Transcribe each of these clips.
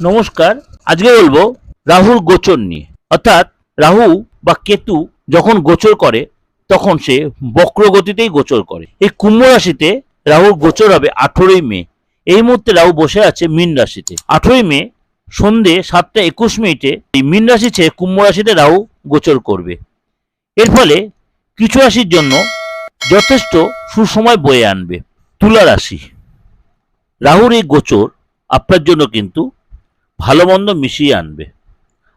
নমস্কার, আজকে বলব রাহুর গোচর নিয়ে। অর্থাৎ রাহু বা কেতু যখন গোচর করে, তখন সে বক্র গতিতেই গোচর করে। এই কুম্ভ রাশিতে রাহুর গোচর হবে আঠেরোই মে। এই মুহূর্তে রাহু বসে আছে মীন রাশিতে। আঠেরোই মে, সন্ধে সাতটা একুশ মিনিটে এই মীন রাশি ছেড়ে কুম্ভ রাশিতে রাহু গোচর করবে। এর ফলে কিছু রাশির জন্য যথেষ্ট সুসময় বয়ে আনবে। তুলা রাশি। রাহুর এই গোচর আপনার জন্য কিন্তু ভালো মন্দ মিশিয়ে আনবে।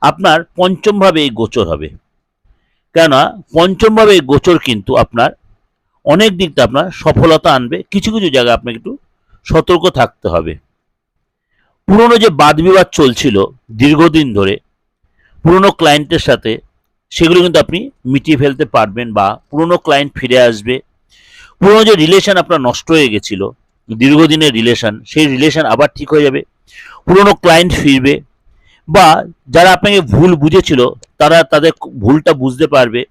আপনার পঞ্চমভাবে এই গোচর হবে। কেননা পঞ্চমভাবে এই গোচর কিন্তু আপনার অনেক দিক দিয়ে আপনার সফলতা আনবে। কিছু কিছু জায়গায় আপনাকে একটু সতর্ক থাকতে হবে। পুরনো যে বাদ বিবাদ চলছিল দীর্ঘদিন ধরে, পুরনো ক্লায়েন্টের সাথে, সেগুলো কিন্তু আপনি মিটিয়ে ফেলতে পারবেন বা পুরনো ক্লায়েন্ট ফিরে আসবে। পুরনো যে রিলেশন আপনার নষ্ট হয়ে গেছিল দীর্ঘদিনের রিলেশন সেই রিলেশন আবার ঠিক হয়ে যাবে। পুরনো ক্লায়েন্ট ফিরবে বা যারা আপনাকে ভুল বুঝেছিল, তারা তাদের ভুলটা বুঝতে পারবে।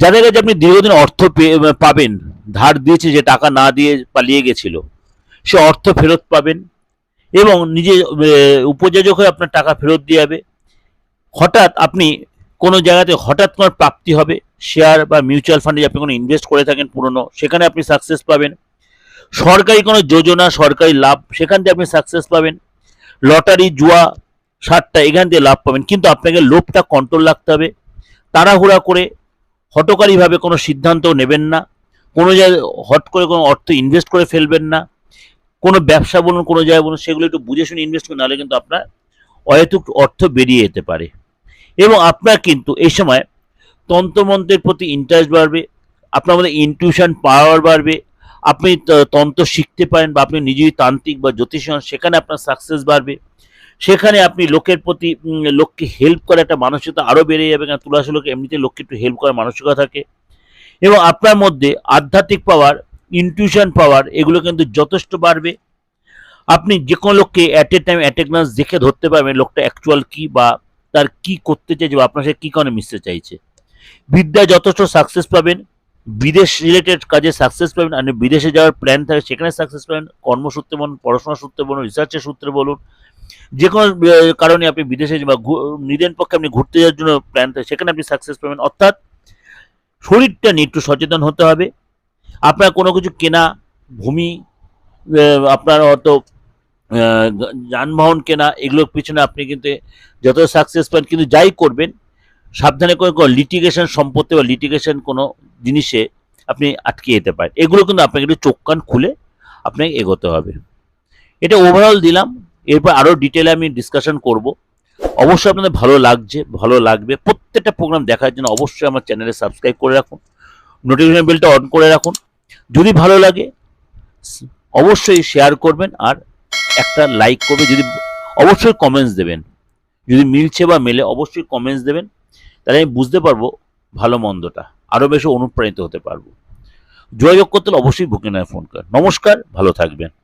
যাদের কাছে আপনি দীর্ঘদিন অর্থ পাবেন, ধার দিয়েছে যে টাকা না দিয়ে পালিয়ে গেছিল, সে অর্থ ফেরত পাবেন এবং নিজে উপযোজক হয়ে আপনার টাকা ফেরত দিয়ে যাবে। হঠাৎ আপনি কোনো জায়গাতে হঠাৎ কোনো প্রাপ্তি হবে শেয়ার বা মিউচুয়াল ফান্ডে আপনি কোনো ইনভেস্ট করে থাকেন পুরনো, সেখানে আপনি সাকসেস পাবেন। সরকারি কোনো যোজনা, সরকারি লাভ, সেখান থেকে আপনি সাকসেস পাবেন। লটারি, জুয়া, সাতটা, এখান থেকে লাভ পাবেন। কিন্তু আপনাকে লোভটা কন্ট্রোল রাখতে হবে। তাড়াহুড়া করে হটকারীভাবে কোনো সিদ্ধান্ত নেবেন না। কোনো জায়গায় হট করে কোনো অর্থ ইনভেস্ট করে ফেলবেন না। কোনো ব্যবসা বলুন, কোনো জায়গায় বলুন, সেগুলো একটু বুঝে শুনে ইনভেস্ট করুন, নাহলে কিন্তু আপনার অহেতুক অর্থ বেরিয়ে যেতে পারে। এবং আপনার কিন্তু এই সময় তন্ত্রমন্ত্রের প্রতি ইন্টারেস্ট বাড়বে, আপনার মধ্যে ইনটিউশন পাওয়ার বাড়বে আপনি তন্ত্র শিখতে পারেন বা আপনি নিজেই তান্ত্রিক বা জ্যোতিষ হন, সেখানে আপনার সাকসেস বাড়বে। সেখানে আপনি লোকের প্রতি লোককে হেল্প করার একটা মানসিকতা আরও বেড়ে যাবে কারণ তুলাশি লোক এমনিতে লোককে একটু হেল্প করার মানসিকতা থাকে। এবং আপনার মধ্যে আধ্যাত্মিক পাওয়ার ইনটিউশন পাওয়ার এগুলো কিন্তু যথেষ্ট বাড়বে। আপনি যে কোনো লোককে at a time at a glance দেখে ধরতে পারবেন লোকটা অ্যাকচুয়াল কি বা তার কি করতে চাইছে বা আপনার সাথে কী কারণে মিশতে চাইছে। বিদ্যায় যথেষ্ট সাকসেস পাবেন। বিদেশ রিলেটেড কাজে সাকসেস পাবেন আপনি বিদেশে যাওয়ার প্ল্যান থাকে, সেখানে সাকসেস পাবেন। কর্মসূত্রে বলুন, পড়াশোনার সূত্রে বলুন রিসার্চের সূত্রে বলুন। যে কোনো কারণে আপনি বিদেশে বা নিজের পক্ষে আপনি ঘুরতে যাওয়ার জন্য প্ল্যান থাকে, সেখানে আপনি সাকসেস পাবেন। অর্থাৎ শরীরটা নিয়ে একটু সচেতন হতে হবে। আপনার কোনো কিছু কেনা, ভূমি আপনার হয়তো যানবাহন কেনা, এগুলোর পিছনে আপনি কিন্তু যত সাকসেস পান, কিন্তু যাই করবেন সাবধানে করে লিটিগেশন সম্পত্তি বা লিটিগেশন কোনো জিনিসে আপনি আটকে যেতে পারেন। এগুলো কিন্তু আপনাকে একটু চোখ কান খুলে আপনাকে এগোতে হবে। এটা ওভারঅল দিলাম। এরপর আরও ডিটেলে আমি ডিসকাশন করব। অবশ্যই আপনাদের ভালো লাগছে, ভালো লাগবে। প্রত্যেকটা প্রোগ্রাম দেখার জন্য অবশ্যই আমার চ্যানেলে সাবস্ক্রাইব করে রাখুন। নোটিফিকেশন বেলটা অন করে রাখুন। যদি ভালো লাগে, অবশ্যই শেয়ার করবেন আর একটা লাইক করবে যদি অবশ্যই কমেন্টস দেবেন। যদি মিলছে বা মেলে, অবশ্যই কমেন্টস দেবেন। তাহলে আমি বুঝতে পারব ভালো মন্দটা। আরও বেশি অনুপ্রাণিত হতে পারব। যোগাযোগ করতে অবশ্যই বুকিং ফোন কর। নমস্কার, ভালো থাকবেন।